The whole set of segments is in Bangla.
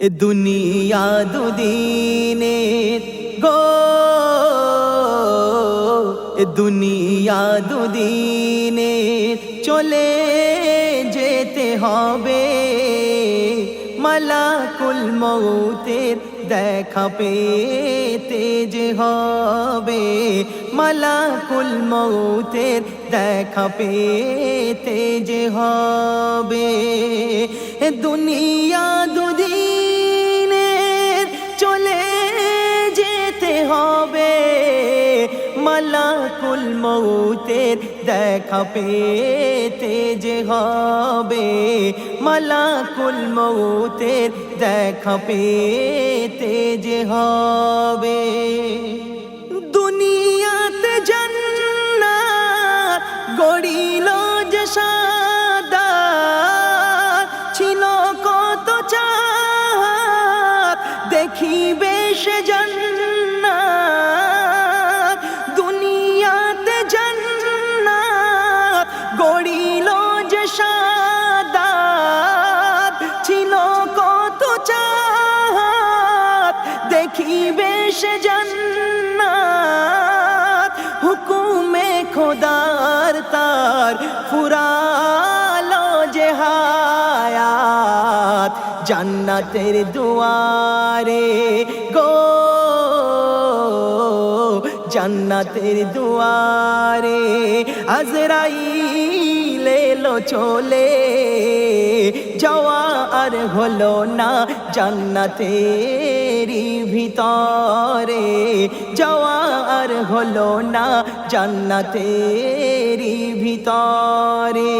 এ দুনিয়া দুদিনের গো। এ দুনিয়া দুদিনের চলে যেতে হবে। মালাকুল মৌতের দেখা পেতে যে হবে। মালাকুল মৌতের দেখা পেতে যে হবে। দুনিয়া দুদিনের মালাকুল মৌতের দেখা পেতে যে হবে। মালাকুল মৌতের দেখা পেতে যে হবে। দুনিয়াতে জান্নাত গড়িল যে সাদা, ছিল কত চাঁদ, দেখিবে সে জান্নাত। খোদার তার ফুরালো যে হায়াত জান্নাতের দুয়ারে গো। জান্নাতের দুয়ারে আজরাইল এলো চলে। যাওয়া আর হলো না জান্নাতেরই ভিতরে। যাওয়া আর হলো না জান্নাতেরই ভিতরে।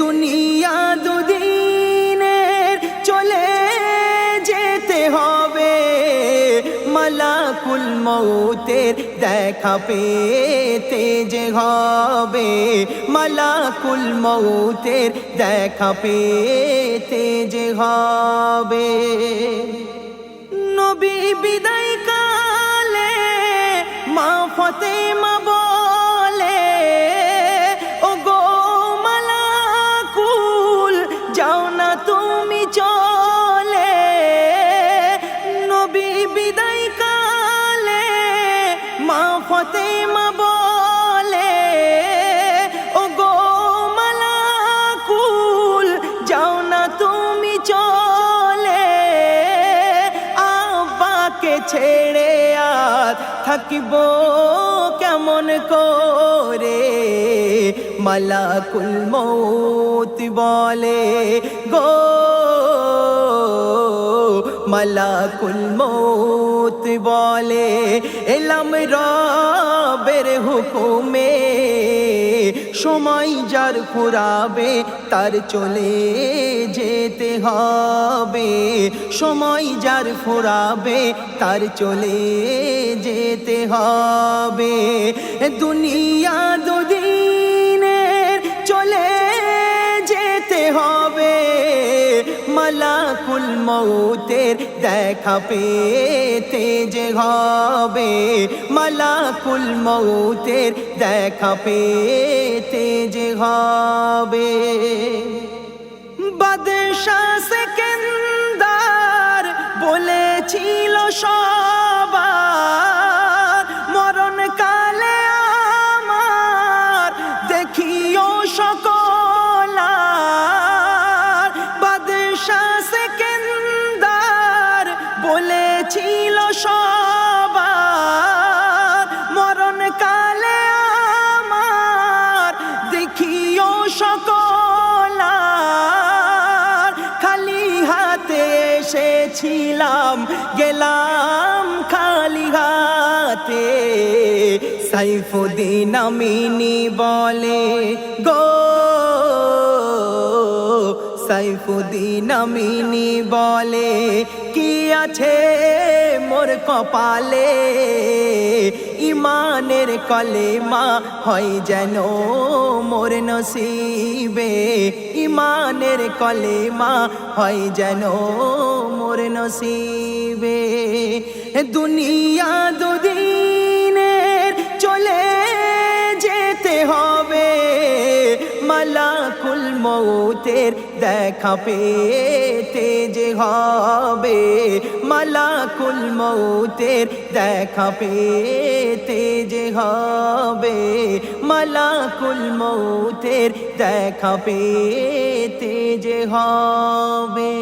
দুনিয়া দুদিনের চলে যেতে হবে। মালাকুল মৌতের দেখা পেতে যে হবে। মালাকুল মৌতের দেখা পেতে যে হবে। নবী বিদায় মা ফতে মা বলে ও গো মালাকুল যাও না তুমি চলে ছেড়ে আর থাকিব কেমন করে? মালাকুল মৌত বলে, গো মালাকুল মৌত বলে, এলাম রবের হুকুমে। সময় যার ফুরাবে তার চলে যেতে হবে। সময় যার ফুরাবে তার চলে যেতে হবে। দুনিয়া দুদিনের চলে যেতে হবে। মালাকুল মৌতের দেখা পেতে যে হবে। মালাকুল মৌতের দেখা পেতে যে হবে। বাদশাহ সেকেন্দার বলেছিল সবার মরণ কালে আমার দেখিও সকলার। বাদশাহ সবার মরণ কালে আমার দেখিও সকলার। খালি হাতে এসেছিলাম, গেলাম খালি হাতে। সাইফুদ্দিন আমিনী বলে, গো সাইফুদ্দিন আমিনী বলে কি আছে মোর কপালে? ইমানের কলেমা হয় যেন মোর নসিবে। ইমানের কলেমা হয় যেন মোর নসিবে। দুনিয়া দুদিনের চলে যেতে হবে মালাকুল মৌতের দেখা পেতে যে হবে। মালাকুল মৌতের দেখা পেতে যে হবে। মালাকুল মৌতের দেখা পেতে যে হবে।